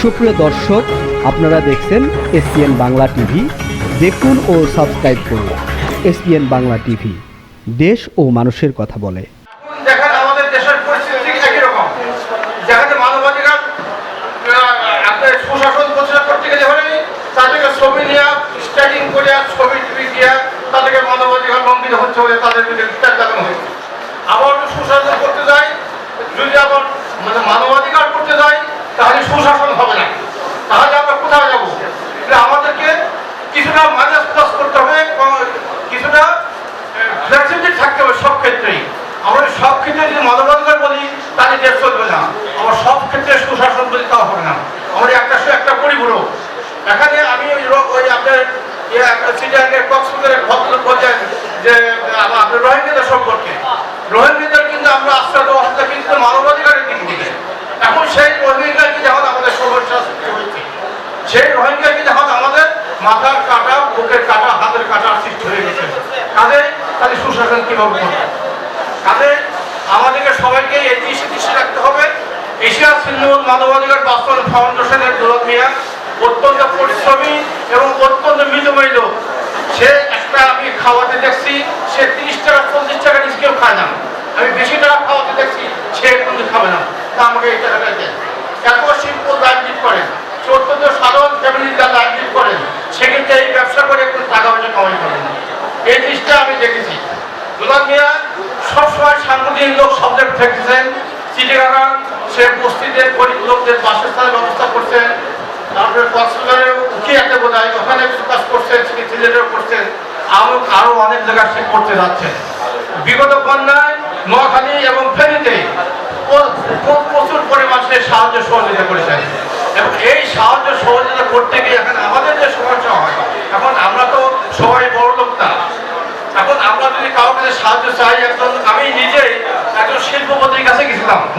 সুপ্রিয় দর্শক, আপনারা দেখছেন এসপিএন বাংলা টিভি। দেখুন ও সাবস্ক্রাইব করুন এসপিএন বাংলা টিভি। দেশ ও মানুষের কথা বলে। সুশাসন ছবি ছবি দিয়ে তাদেরকে মানবাধিকার লঙ্ঘিত হচ্ছে বলে তাদের বিরুদ্ধে বিচার চালানো হয়েছে আবার যদি সুশাসন করতে যাই যদি আবার মানে মানবাধিকার করতে যাই তাহলে সুশাসন হবে না তাহলে আমরা কোথায় যাব এটা আমাদেরকে প্লাস করতে হবে কিছুটা ফ্লেক্সিবিলিটি থাকতে হবে সব ক্ষেত্রেই। আমরা সব ক্ষেত্রে যদি মানবাধিকার বলি, তাহলে দেশ চলবে না। আবার সব ক্ষেত্রে সুশাসন বলি, তাও হবে না। আমরা একটা একটা পরিপূরক এখানে আমি ওই আপনার যে আপনার রোহিঙ্গাদের সম্পর্কে। রোহিঙ্গাদের কিন্তু আমরা আশ্রয় দেওয়া কিন্তু মানবাধিকারের দিক এখন সেই রোহিঙ্গা কি যেমন আমাদের সেই রোহিঙ্গা মাথার কাটা, বুকের কাটা, হাতের কাটা সৃষ্টি হয়ে গেছে। কাজে তাহলে সুশাসন কীভাবে করবে? কাজে আমাদেরকে সবাইকে এটি দৃষ্টি রাখতে হবে। এশিয়া সিন্ধুর মানবাধিকার বাস্তবায়ন ফাউন্ডেশনের দৌলত মিয়া অত্যন্ত পরিশ্রমী এবং অত্যন্ত মৃদুময় লোক সে একটা আমি খাওয়াতে দেখছি সে তিরিশ টাকা চল্লিশ টাকা কেউ খায় না আমি বেশি টাকা খাওয়াতে দেখছি সে কিন্তু খাবে না তা আমাকে এই টাকাটা দেয় এত শিল্প রাজনীতি করেন সে অত্যন্ত সাধারণ ফ্যামিলির যারা রাজনীতি করেন সেক্ষেত্রে এই ব্যবসা করে একটু টাকা পয়সা কামাই করেন এই জিনিসটা আমি দেখেছি। দুলাল মিয়া সবসময় সাংগঠনিক লোক সাবজেক্ট থেকেছেন চিঠিগানা সে বস্তিদের গরিব লোকদের বাসস্থানের ব্যবস্থা করছেন তারপরে কক্সবাজারে উঠে একটা বোধ হয় ওখানে কিছু কাজ করছেন সিলেটেও করছেন আরও আরও অনেক জায়গায় সে করতে যাচ্ছেন বিগত বন্যায় নোয়াখালী এবং ফেনীতে প্রচুর পরিমাণ সে সাহায্য সহযোগিতা করেছেন এবং এই সাহায্য সহযোগিতা করতে গিয়ে এখন আমাদের যে সমস্যা হয় এখন আমরা তো সবাই বড় লোক না এখন আমরা যদি কারও কাছে সাহায্য চাই একজন আমি নিজেই একজন শিল্পপতির কাছে গেছিলাম নিজে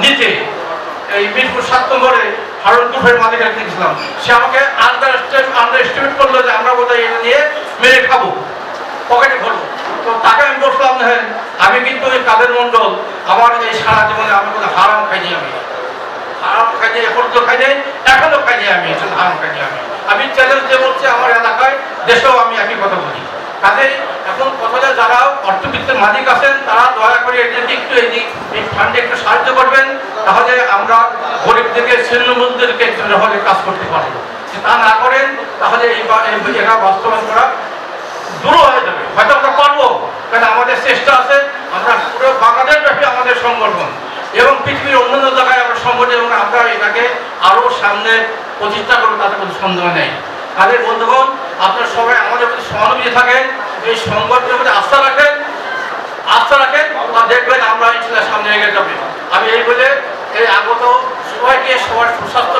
এই মিরপুর সাত নম্বরে হারুন গ্রুপের মালিকের কাছে গেছিলাম। সে আমাকে আন্ডার আন্ডার এস্টিমেট করল যে আমরা বোধহয় এটা নিয়ে মেরে খাব, পকেটে ভরবো। তো তাকে আমি বসলাম হ্যাঁ আমি কিন্তু ওই কাদের মণ্ডল, আমার এই সারা জীবনে আমি কোনো হারাম খাইনি আমি। হারাম খাইনি, এখন তো খাইনি, এখনও খাইনি আমি হারাম খাইনি আমি। আমি চ্যালেঞ্জ যে বলছি, আমার এলাকায়, দেশেও আমি একই কথা বলি। কাজেই এখন কথাটা যারা অর্থবিত্তের মালিক আছেন তারা দয়া করে এদেরকে একটু এই দিক এই ফান্ডে একটু সাহায্য করবেন তাহলে আমরা গরিবদেরকে ছিন্নমূলদেরকে একটু হলে কাজ করতে তা না করেন, তাহলে এই এই এটা বাস্তবায়ন করা দূর হয়ে যাবে। হয়তো আমরা পারব, কারণ আমাদের চেষ্টা আছে, আমরা পুরো বাংলাদেশ আমাদের সংগঠন এবং পৃথিবীর অন্যান্য জায়গায় আমরা সংগঠন এবং আমরা এটাকে আরও সামনে প্রতিষ্ঠা করব, তাতে কোনো সন্দেহ নেই। তাদের বন্ধুগণ, আপনারা সবাই আমাদের প্রতি সহানুভূতি থাকেন, এই সংগঠনের প্রতি আস্থা রাখেন আস্থা রাখেন, তা দেখবেন আমরা ইনশাল্লাহ সামনে এগিয়ে যাবে। আমি এই বলে এই আগত সবাইকে সবার সুস্বাস্থ্য